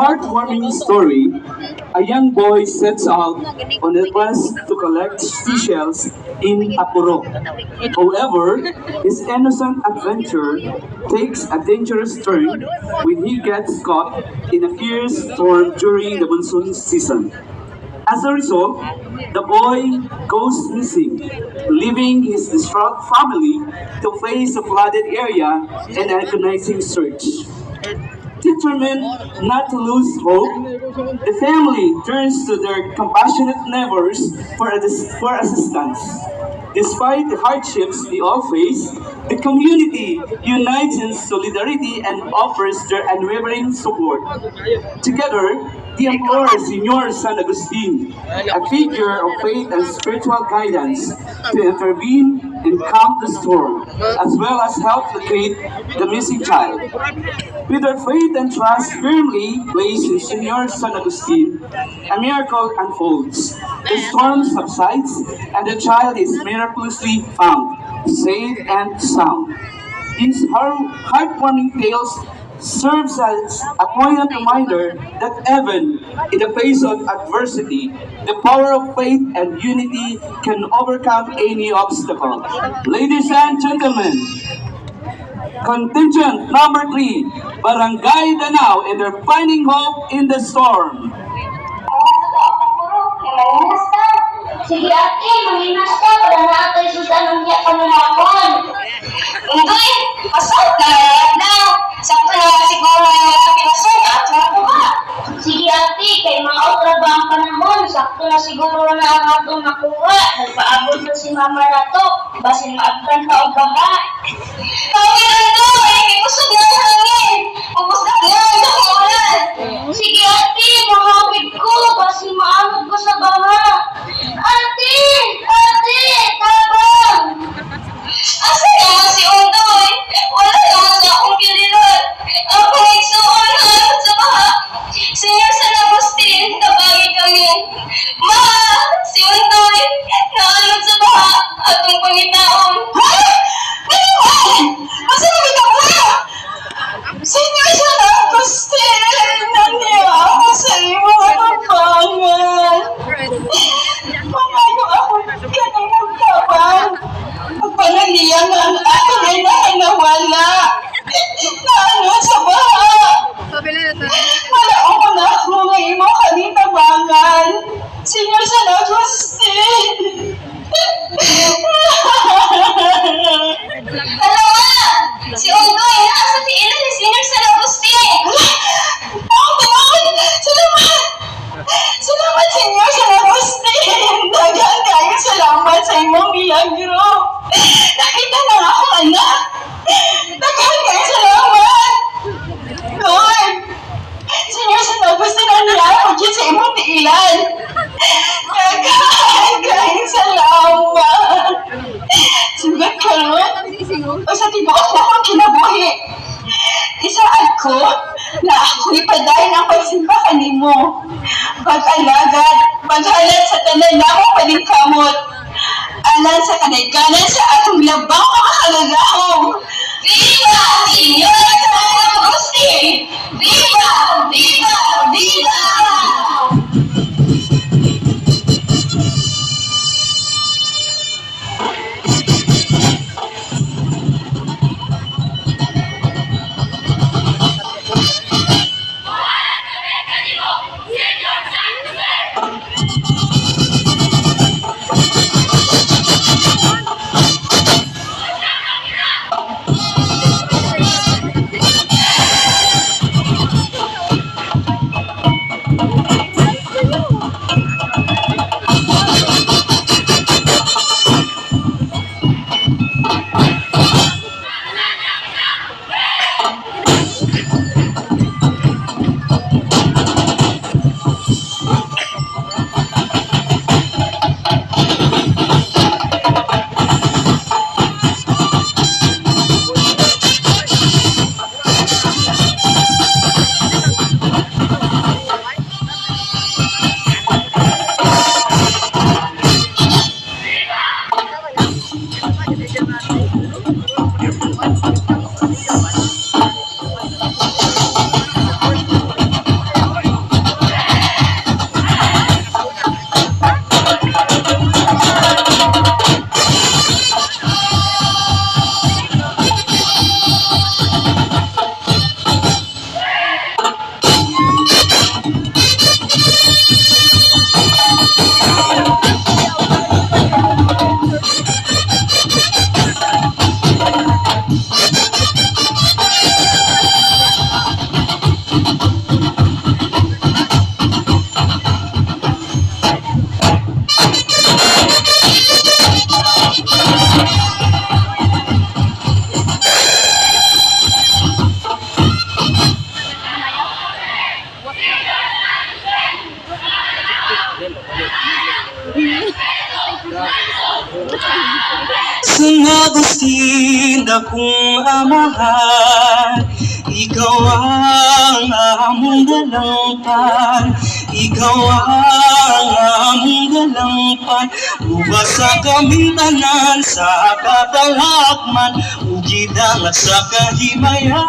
heartwarming story, a young boy sets out on a quest to collect seashells in Apuro. However, his innocent adventure takes a dangerous turn when he gets caught in a fierce storm during the monsoon season. As a result, the boy goes missing, leaving his distraught family to face a flooded area and agonizing search. Determined not to lose hope, the family turns to their compassionate neighbors for, for assistance. Despite the hardships they all face, the community unites in solidarity and offers their unwavering support. Together, they implore Senor San Agustin, a figure of faith and spiritual guidance, to intervene and calm the storm, as well as help locate the missing child. With their faith and trust firmly placed in Senor San Agustin, a miracle unfolds. The storm subsides and the child is miraculously found, safe and sound. These heart- heartwarming tales serves as a poignant reminder that even in the face of adversity, the power of faith and unity can overcome any obstacle. Ladies and gentlemen, contingent number three, Barangay Danao, and they're finding hope in the storm. Sige ate, manginas ka para natin susunod niya panulakon. Undoy, pasok na lalap na. Sakto na siguro yung lalaki na sa at mga Sige ate, kay mga otra ba ang panahon? Sakto na siguro na ang atong nakuha. Nagpaabot na si mama na to. Basin maagkan ka o baha. Kami na ito, ay ikusog na sa tiilan! Dagan kayo salamat! Sugat ka ron? O sa tibuok na akong kinabuhi! Isaan ko na ako ipadayon ang pagsimba kanimo. Pag-alagad, paghalat sa tanan na akong paningkamot. Alan sa kanaykanan sa atong labang makakalagahong. Viva! Senyor San Agustin! Viva! Sang Agustin akong amahan Ikaw ang among dalangpan. Ikaw ang among dalangpan. Ubas sa kami tanan sa katalakman Ugid sa kahimayan